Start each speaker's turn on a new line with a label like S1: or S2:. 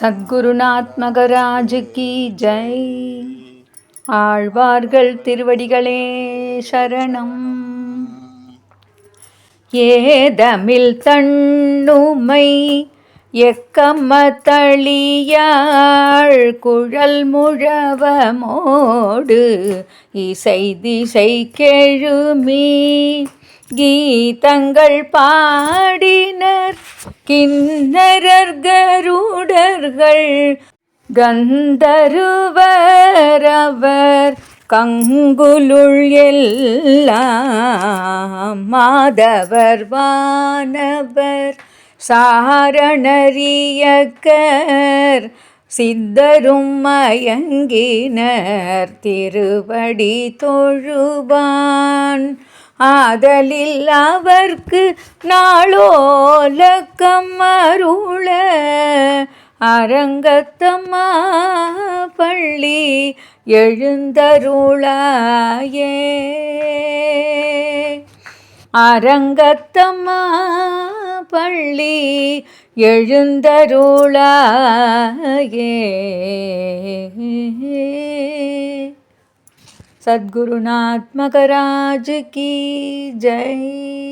S1: சத்குருநாத் மகராஜுக்கு ஜெய். ஆழ்வார்கள் திருவடிகளே சரணம். ஏதமில் தண்ணுமை எக்கம்ம தளியாள் குழல் முழவமோடு இசை திசை கெழுமி கீதங்கள் பாடி கிண்ணரர்கருடர்கள் கந்தருவரவர் கங்குலுள் எல்லாம் மாதவர் வானவர் சாரணரியக்கர் சித்தரும் மயங்கினர் திருவடி தொழுவான். ஆதலில் அவர்க்கு நாளோலக்கம் அருள. அரங்கத்தம்மா பள்ளி எழுந்தருளாயே. அரங்கத்தம்மா பள்ளி எழுந்தருளாயே. सद्गुरुनात्मकराज की जय।